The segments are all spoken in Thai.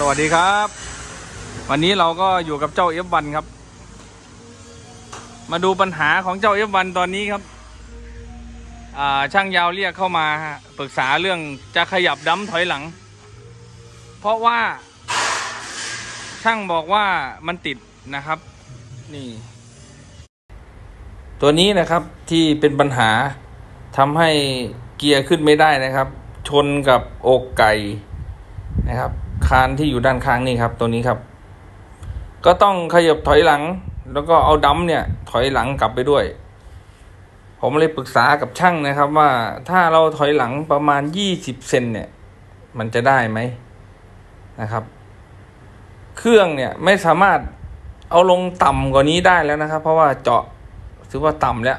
สวัสดีครับ วันนี้เราก็อยู่กับเจ้า F1 ครับ มาดูปัญหาของเจ้า F1 ตอนนี้ครับช่างยาวเรียกเข้ามาปรึกษาเรื่องจะขยับดั้มถอยหลัง เพราะว่า ช่างบอกว่ามันติดนะครับ นี่ ตัวนี้นะครับที่เป็นปัญหาทำให้เกียร์ขึ้นไม่ได้นะครับ ชนกับอกไก่นะครับ คานที่อยู่ด้านข้างนี่ครับ ตัวนี้ครับ ก็ต้องขยับถอยหลัง แล้วก็เอาดัมเนี่ย ถอยหลังกลับไปด้วย ผมเลยปรึกษากับช่างนะครับ ว่าถ้าเราถอยหลังประมาณยี่สิบเซนเนี่ย มันจะได้ไหมนะครับ เครื่องเนี่ยไม่สามารถเอาลงต่ำกว่านี้ได้แล้วนะครับ เพราะว่าเจาะถือว่าต่ำแล้ว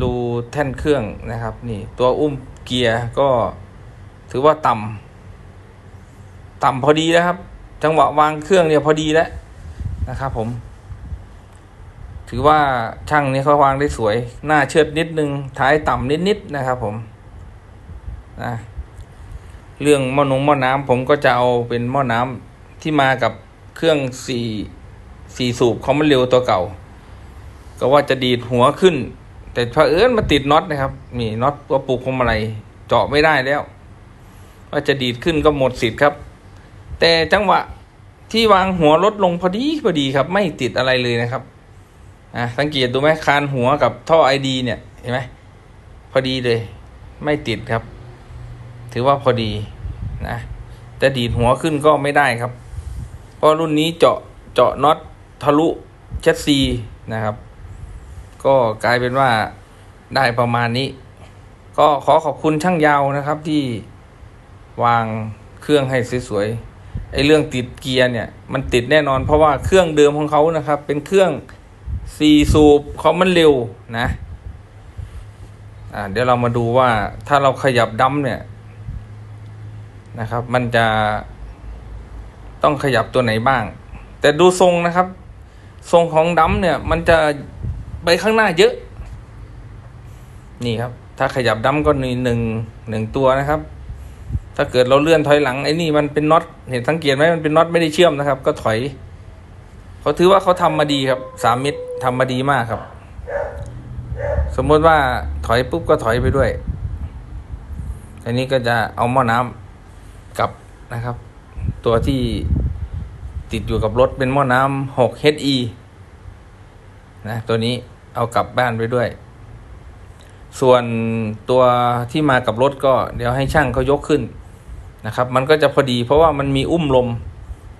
รูแท่นเครื่องนะครับ นี่ตัวอุ้มเกียร์ก็ถือว่าต่ำ ต่ำพอดีแล้วครับ จังหวะวางเครื่องเนี่ยพอดีแล้วนะครับผม ถือว่าช่างนี้เขาวางได้สวย หน้าเชิดนิดนึง ท้ายต่ำนิดๆนะครับผมนะเรื่องหม้อนงหม้อน้ำผมก็จะเอาเป็นหม้อน้ำที่มากับเครื่องสี่สี่สูบคอมมันเร็วตัวเก่า ก็ว่าจะดีดหัวขึ้น แต่เอิญมาติดน็อตนะครับนี่น็อตตัวปลูกพวงมาลัยเจาะไม่ได้แล้ว ว่าจะดีดขึ้นก็หมดสิทธิ์ครับ แต่จังหวะที่วางหัวรถลงพอดีพอดีครับ ไม่ติดอะไรเลยนะครับอะสังเกตดูไหมคานหัวกับท่อไอดีเนี่ยเห็นไหมพอดีเลย ไม่ติดครับ ถือว่าพอดีนะจะดีดหัวขึ้นก็ไม่ได้ครับ เพราะรุ่นนี้เจาะเจาะน็อตทะลุเชสซีนะครับ ก็กลายเป็นว่าได้ประมาณนี้ ก็ขอขอบคุณช่างยาวนะครับที่วางเครื่องให้สวยๆ ไอเรื่องติดเกียร์เนี่ยมันติดแน่นอน เพราะว่าเครื่องเดิมของเขานะครับ เป็นเครื่องสี่สูบเขามันเร็วนะอ่าเดี๋ยวเรามาดูว่าถ้าเราขยับดัมเนี่ยนะครับ มันจะต้องขยับตัวไหนบ้าง แต่ดูทรงนะครับ ทรงของดัมเนี่ย มันจะไปข้างหน้าเยอะ นี่ครับ ถ้าขยับดัมก็หนึ่งหนึ่งตัวนะครับ ถ้าเกิดเราเลื่อนถอยหลังไอ้นี่มันเป็นน็อตเห็นสังเกตไหมมันเป็นน็อตไม่ได้เชื่อมนะครับ ก็ถอยเขาถือว่าเขาทำมาดีครับสามมิตรทำมาดีมากครับ สมมติว่าถอยปุ๊บก็ถอยไปด้วย อันนี้ก็จะเอาหม้อน้ำกลับนะครับ ตัวที่ติดอยู่กับรถเป็นหม้อน้ำ6 HE นะตัวนี้เอากลับบ้านไปด้วย ส่วนตัวที่มากับรถก็เดี๋ยวให้ช่างเขายกขึ้น นะครับ มันก็จะพอดีเพราะว่ามันมีอุ้มลม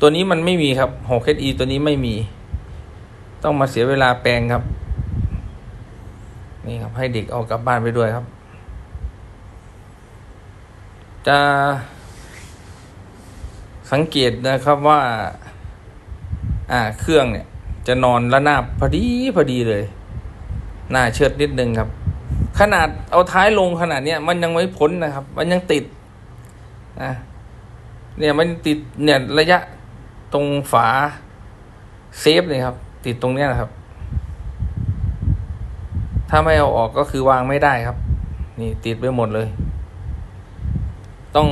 ตัวนี้มันไม่มีครับ 6HE ตัวนี้ไม่มี ต้องมาเสียเวลาแปลงครับ นี่ครับให้เด็กเอากลับบ้านไปด้วยครับ จะสังเกตนะครับว่า อ่าเครื่องเนี่ย จะนอนระนาบพอดีพอดีเลย หน้าเชิดนิดนึงครับ ขนาดเอาท้ายลงขนาดเนี้ยมันยังไม่พ้นนะครับ มันยังติด นะเนี่ยมันติดเนี่ยระยะตรงฝาเซฟเลยครับ ติดตรงเนี้ยนะครับ ถ้าไม่เอาออกก็คือวางไม่ได้ครับ นี่ติดไปหมดเลย ต้อง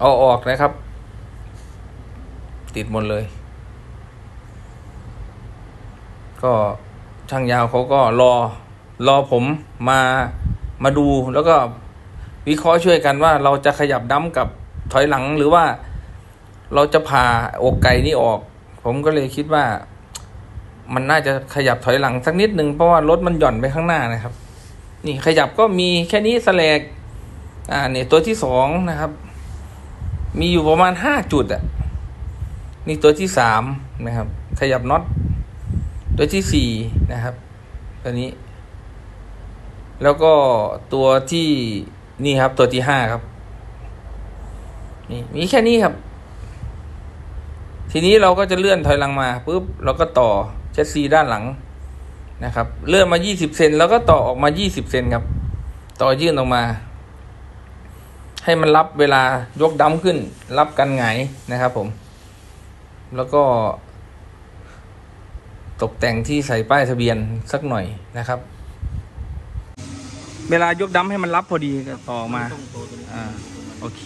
เอาออกนะครับ ติดหมดเลย ก็ช่างยาวเขาก็รอรอผมมามาดูแล้วก็ วิเคราะห์ช่วยกันว่าเราจะขยับดั้มกับถอยหลังหรือว่าเราจะผ่าอกไก่นี้ออก ผมก็เลยคิดว่า มันน่าจะขยับถอยหลังสักนิดหนึ่งเพราะว่ารถมันหย่อนไปข้างหน้านะครับ นี่ขยับก็มีแค่นี้สแลกอ่าเนี่ยตัวที่สองนะครับ มีอยู่ประมาณห้าจุดอะนี่ตัวที่สามนะครับ ขยับน็อตตัวที่สี่นะครับ ตัวนี้ แล้วก็ตัวที่ นี่ครับตัวที่ห้าครับ นี่มีแค่นี้ครับ ทีนี้เราก็จะเลื่อนถอยหลังมาปุ๊บเราก็ต่อเชสซีด้านหลังนะครับ เลื่อนมา 20 เซนแล้วก็ต่อออกมา 20 เซนครับ ต่อยื่นออกมา ให้มันรับเวลายกดั้มขึ้น รับกันหงนะครับผม แล้วก็ ตกแต่งที่ใส่ป้ายทะเบียนสักหน่อยนะครับ เวลายกดั้มให้มันรับพอดีก็ต่อมาต้องโตตัวนี้อ่าโอเค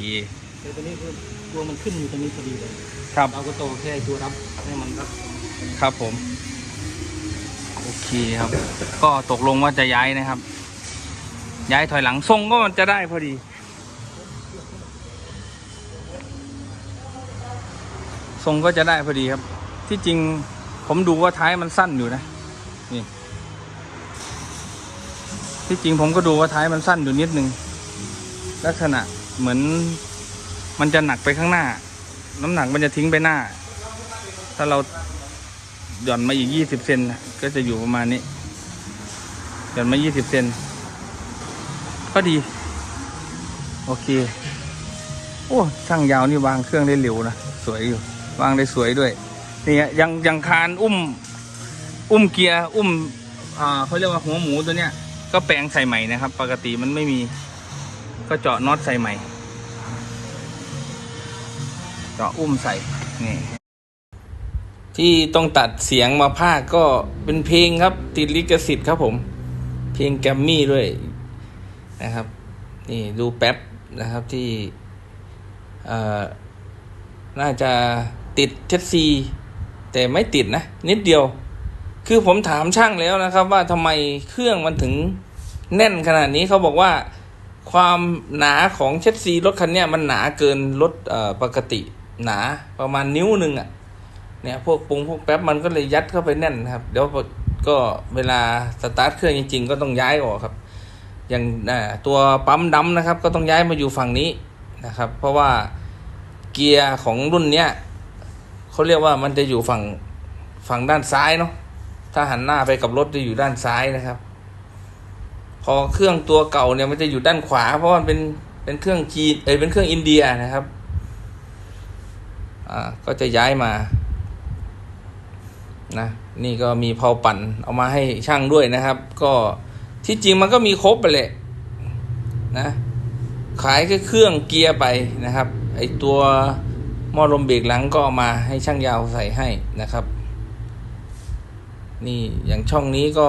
แต่ตัวนี้คือตัวมันขึ้นอยู่ตรงนี้พอดีเลยครับ เราก็โตแค่ตัวรับให้มันรับครับผม โอเคครับ ก็ตกลงว่าจะย้ายนะครับ ย้ายถอยหลังทรงก็มันจะได้พอดี ทรงก็จะได้พอดีครับ ที่จริงผมดูว่าท้ายมันสั้นอยู่นะ นี่ ที่จริงผมก็ดูว่าท้ายมันสั้นอยู่นิดนึง ลักษณะเหมือนมันจะหนักไปข้างหน้า น้ำหนักมันจะทิ้งไปหน้า ถ้าเราหย่อนมาอีกยี่สิบเซนก็จะอยู่ประมาณนี้ หย่อนมายี่สิบเซนก็ดี โอเค โอ้ช่างยาวนี่วางเครื่องได้เร็วนะ สวยอยู่ วางได้สวยด้วย นี่ยังยังคานอุ้ม อุ้มเกียร์ อุ้ม อ่าเขาเรียกว่าหัวหมูตัวเนี้ย ก็แปลงใส่ใหม่นะครับ ปกติมันไม่มี ก็เจาะน็อตใส่ใหม่ เจาะอุ้มใส่นี่ที่ต้องตัดเสียงมาภาคก็เป็นเพลงครับ ติดลิขสิทธิ์ครับผม เพลงแกรมมี่ด้วยนะครับ นี่ดูแป๊บนะครับที่น่าจะติดเทสซีแต่ไม่ติดนะ นิดเดียว คือผมถามช่างแล้วนะครับ ว่าทำไมเครื่องมันถึงแน่นขนาดนี้เขาบอกว่าความหนาของเชสซีรถคันเนี้ยมันหนาเกินรถปกติหนาประมาณนิ้วหนึ่งอะเนี่ยพวกปุงพวกแป๊บมันก็เลยยัดเข้าไปแน่นนะครับเดี๋ยวก็เวลาสตาร์ทเครื่องจริง ๆ ก็ต้องย้ายออกครับ อย่างตัวปั๊มดำนะครับ ก็ต้องย้ายมาอยู่ฝั่งนี้นะครับ เพราะว่าเกียร์ของรุ่นเนี้ยเขาเรียกว่ามันจะอยู่ฝั่งฝั่งด้านซ้ายเนาะ ถ้าหันหน้าไปกับรถจะอยู่ด้านซ้ายนะครับ พอเครื่องตัวเก่าเนี่ยมันจะอยู่ด้านขวา เพราะมันเป็นเป็นเครื่องจีนเอยเป็นเครื่องอินเดียนะครับอ่าก็จะย้ายมานะนี่ก็มีเพาปั่นเอามาให้ช่างด้วยนะครับ ก็ที่จริงมันก็มีครบไปเลยนะขายแค่เครื่องเกียร์ไปนะครับไอตัวหม้อลมเบรกหลังก็เอามาให้ช่างยาวใส่ให้นะครับ นี่อย่างช่องนี้ก็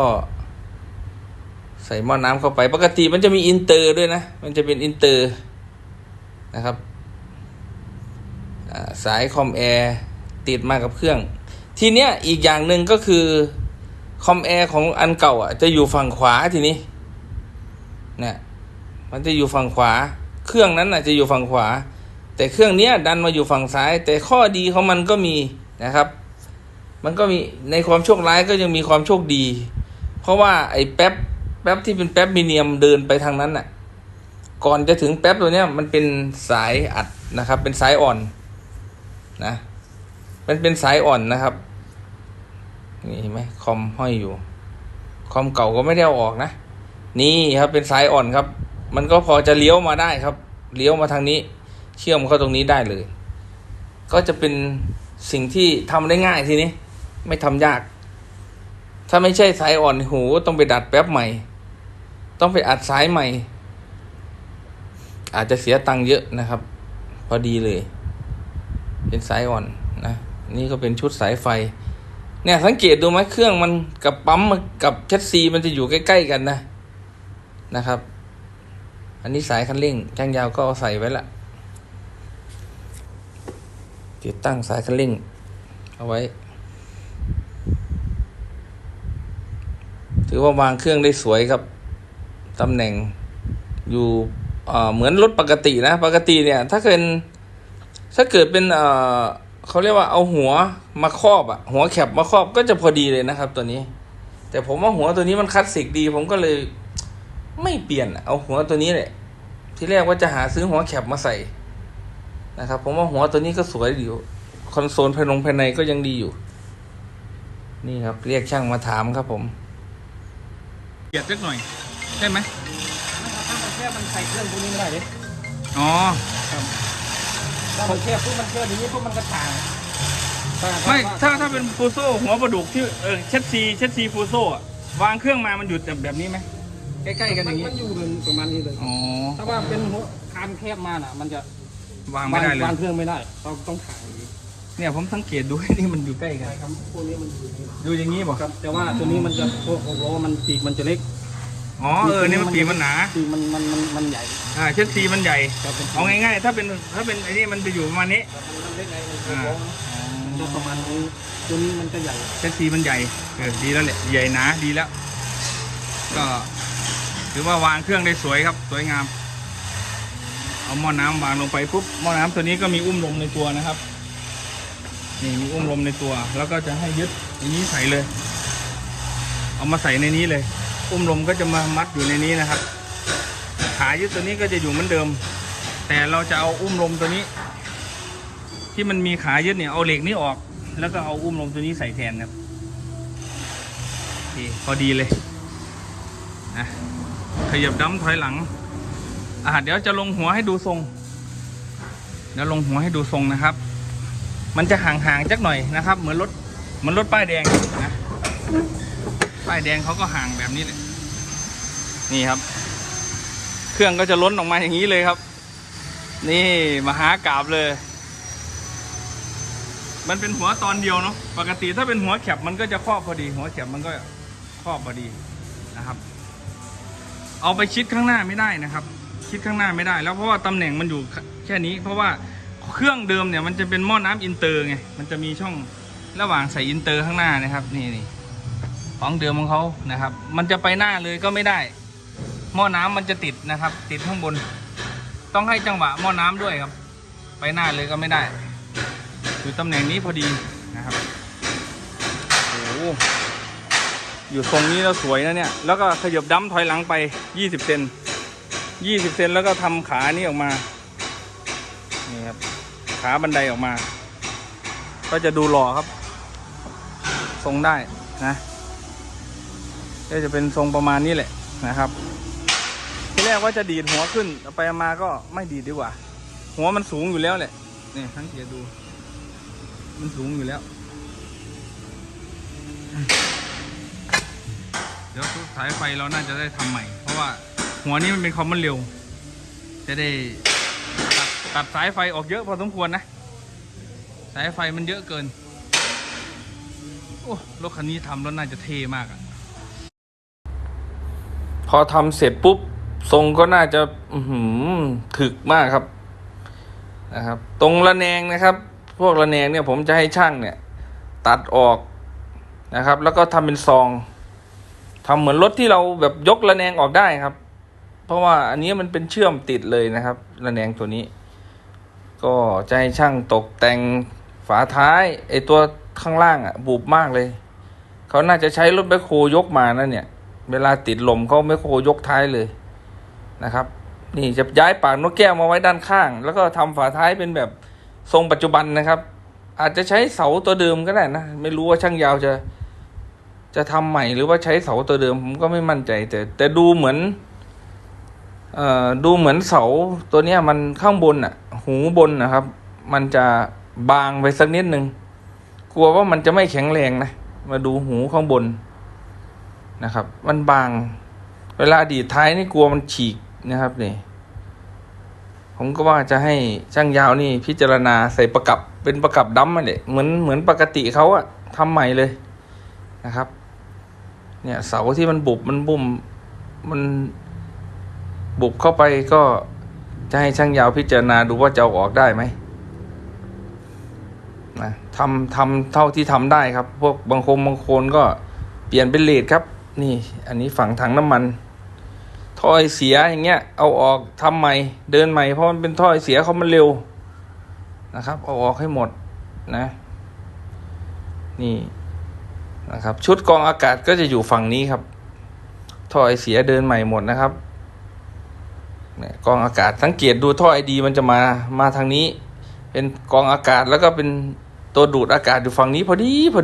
ใส่หม้อน้ำเข้าไป ปกติมันจะมีอินเตอร์ด้วยนะ มันจะเป็นอินเตอร์นะครับสายคอมแอร์ติดมากับเครื่อง ทีเนี้ยอีกอย่างหนึ่งก็คือคอมแอร์ของอันเก่าอะจะอยู่ฝั่งขวาทีนี้เนี่ยมันจะอยู่ฝั่งขวา เครื่องนั้นอะจะอยู่ฝั่งขวา แต่เครื่องเนี้ยดันมาอยู่ฝั่งซ้าย แต่ข้อดีของมันก็มีนะครับ มันก็มีในความโชคร้ายก็ยังมีความโชคดี เพราะว่าไอ้แป๊บแป๊บที่เป็นแป๊บมีเนียมเดินไปทางนั้นน่ะ ก่อนจะถึงแป๊บตัวเนี้ยมันเป็นสายอัดนะครับ เป็นสายอ่อนนะ มันเป็นสายอ่อนนะครับ นี่เห็นไหมคอมห้อยอยู่ คอมเก่าก็ไม่ได้เอาออกนะ นี่ครับเป็นสายอ่อนครับ มันก็พอจะเลี้ยวมาได้ครับ เลี้ยวมาทางนี้ เชื่อมเข้าตรงนี้ได้เลย ก็จะเป็นสิ่งที่ทำได้ง่ายทีนี้ ไม่ทำยาก ถ้าไม่ใช่สายอ่อนหูต้องไปดัดแป๊บใหม่ ต้องไปอัดสายใหม่ อาจจะเสียตังค์เยอะนะครับ พอดีเลย เป็นสายอ่อนนะนี่ก็เป็นชุดสายไฟ เนี่ยสังเกตดูไหมเครื่องมันกับปั๊มกับเชสซีมันจะอยู่ใกล้ ๆ กันนะนะครับ อันนี้สายคันเร่งช่างยาวก็เอาใส่ไว้ละติดตั้งสายคันเร่งเอาไว้ ถือว่าวางเครื่องได้สวยครับตำแหน่งอยู่เหมือนรถปกตินะ ปกติเนี่ย ถ้าเกิดถ้าเกิดเป็นเขาเรียกว่าเอาหัวมาครอบอะหัวแคบมาครอบก็จะพอดีเลยนะครับ ตัวนี้ แต่ผมว่าหัวตัวนี้มันคลาสสิกดี ผมก็เลยไม่เปลี่ยนเอาหัวตัวนี้แหละที่แรกว่าจะหาซื้อหัวแคบมาใส่นะครับ ผมว่าหัวตัวนี้ก็สวยอยู่คอนโซลภายนภายในก็ยังดีอยู่ นี่ครับ เรียกช่างมาถามครับผม เกียดสักหน่อยใช่ไหมถ้ามันแค่มันใส่เครื่องพวกนี้ไม่ได้เลยอ๋อถ้ามันแค่ปุ๊บมันแค่อย่างนี้ปุ๊บมันก็ถ่างถ้าไม่ถ้าถ้าเป็นฟูโซ่หัวปลาดุกที่เออเช็ดซีเช็ดซีฟูโซ่อะวางเครื่องมามันอยู่แบบแบบนี้ไหมใกล้ๆกันอย่างนี้มันอยู่ประมาณนี้เลยอ๋อถ้าว่าเป็นหัวคานแคบมาน่ะ มันจะวางไม่ได้เลวางยเครื่องไม่ได้เราต้องถ่ายอย่างนี้ เนี่ยผมสังเกตดู นี่มันอยู่ใกล้กันใช่ครับพวกนี้มันอยู่อย่างนี้ดูอย่างนี้บอกครับ แต่ว่าตัวนี้มันจะพวกหกล้อมันปีกมันจะเล็กอ๋อเออนี่มันปีกมันหนาปีกมันมันมันมันใหญ่อ่าเช่นซีมันใหญ่แต่เป็นเอาง่ายๆ ถ้าเป็นถ้าเป็นไอ้นี่มันจะอยู่ประมาณนี้ มันเล็กไงมันอ่าโค้งมันจะประมาณนี้ตัวนี้มันจะใหญ่ เช่นซีมันใหญ่เออดีแล้วแหละใหญ่หนาดีแล้ว ก็ถือว่าวางเครื่องได้สวยครับ สวยงาม เอาหม้อน้ำวางลงไปปุ๊บหม้อน้ำตัวนี้ก็มีอุ้มลมในตัวนะครับ นี่มีอุ้มลมในตัว แล้วก็จะให้ยึดอันนี้ใส่เลย เอามาใส่ในนี้เลย อุ้มลมก็จะมามัดอยู่ในนี้นะครับ ขายึดตัวนี้ก็จะอยู่เหมือนเดิม แต่เราจะเอาอุ้มลมตัวนี้ ที่มันมีขายึดเนี่ยเอาเหล็กนี้ออก แล้วก็เอาอุ้มลมตัวนี้ใส่แทนครับโอเคพอดีเลยนะขยับดั้มถอยหลังอ่าเดี๋ยวจะลงหัวให้ดูทรงเดี๋ยวลงหัวให้ดูทรงนะครับ มันจะห่างๆจักหน่อยนะครับ เหมือนรถเหมือนรถป้ายแดงนะป้ายแดงเขาก็ห่างแบบนี้เลยนี่ครับ เครื่องก็จะล้นออกมาอย่างนี้เลยครับ นี่มหากราบเลย มันเป็นหัวตอนเดียวเนาะปกติถ้าเป็นหัวแคบมันก็จะครอบพอดี หัวแคบมันก็ครอบพอดีนะครับ เอาไปชิดข้างหน้าไม่ได้นะครับ ชิดข้างหน้าไม่ได้ แล้วเพราะว่าตำแหน่งมันอยู่แค่นี้ เพราะว่า เครื่องเดิมเนี่ยมันจะเป็นหม้อน้ำอินเตอร์ไงมันจะมีช่องระหว่างใส่อินเตอร์ข้างหน้านะครับนี่นี่ของเดิมของเขานะครับ มันจะไปหน้าเลยก็ไม่ได้ หม้อน้ำมันจะติดนะครับ ติดข้างบน ต้องให้จังหวะหม้อน้ำด้วยครับ ไปหน้าเลยก็ไม่ได้อยู่ตำแหน่งนี้พอดีนะครับโอ้โหอยู่ตรงนี้แล้วสวยนะเนี่ย แล้วก็ขยับดั้มถอยหลังไป 20 เซน20 เซนแล้วก็ทำขานี่ออกมา นี่ครับ ขาบันไดออกมา ก็จะดูหล่อครับ ทรงได้นะก็จะเป็นทรงประมาณนี้แหละนะครับ ที่แรกว่าจะดีดหัวขึ้นไปมาก็ไม่ดีดดีกว่า หัวมันสูงอยู่แล้วแหละนี่สังเกตดู มันสูงอยู่แล้ว เดี๋ยวสายไฟเราน่าจะได้ทำใหม่ เพราะว่าหัวนี้มันเป็นคอมมอนเร็ว จะได้ ตัดสายไฟออกเยอะพอสมควรนะ สายไฟมันเยอะเกิน โอ้รถคันนี้ทำแล้วน่าจะเท่มากอะพอทำเสร็จปุ๊บ ทรงก็น่าจะหือถึกมากครับนะครับ ตรงระแนงนะครับ พวกระแนงเนี่ยผมจะให้ช่างเนี่ย ตัดออกนะครับ แล้วก็ทำเป็นซองทำเหมือนรถที่เราแบบยกระแนงออกได้ครับ เพราะว่าอันนี้มันเป็นเชื่อมติดเลยนะครับ ระแนงตัวนี้ ก็จะให้ช่างตกแต่งฝาท้ายไอตัวข้างล่างอะบุบมากเลย เขาน่าจะใช้รถแบคโคยกมานั่นเนี่ย เวลาติดลมเขาแบคโคยกท้ายเลยนะครับ นี่จะย้ายปากนกแก้วมาไว้ด้านข้าง แล้วก็ทำฝาท้ายเป็นแบบทรงปัจจุบันนะครับ อาจจะใช้เสาตัวเดิมก็ได้นะไม่รู้ว่าช่างยาวจะจะทำใหม่หรือว่าใช้เสาตัวเดิมผมก็ไม่มั่นใจ แต่แต่ดูเหมือน เอ่อดูเหมือนเสาตัวเนี้ยมันข้างบนอะ หูบนนะครับ มันจะบางไปสักนิดนึงกลัวว่ามันจะไม่แข็งแรงนะมาดูหูข้างบนนะครับ มันบาง เวลาดีดท้ายนี่กลัวมันฉีกนะครับนี่ผมก็ว่าจะให้ช่างยาวนี่พิจารณาใส่ประกับเป็นประกับดั้มมาเลยเหมือนเหมือนปกติเขาอะทำใหม่เลยนะครับ เนี่ยเสาที่มันบุบมันบุ่มมัน บุบเข้าไปก็จะให้ช่างยาวพิจารณาดูว่าจะเอาออกได้ไหมนะทำทำเท่าที่ทำได้ครับ พวกบางคงบางคนก็เปลี่ยนเป็นเลดครับ นี่ อันนี้ฝังถังน้ำมันท่อไอเสียอย่างเงี้ย เอาออกทำใหม่เดินใหม่เพราะมันเป็นท่อไอเสียเขามันเร็วนะครับ เอาออกให้หมดนะ นี่นะครับ ชุดกองอากาศก็จะอยู่ฝั่งนี้ครับท่อไอเสียเดินใหม่หมดนะครับ กองอากาศสังเกตดูท่อไอดีมันจะมามาทางนี้ เป็นกองอากาศแล้วก็เป็นตัวดูดอากาศอยู่ฝั่งนี้พอดีพอดี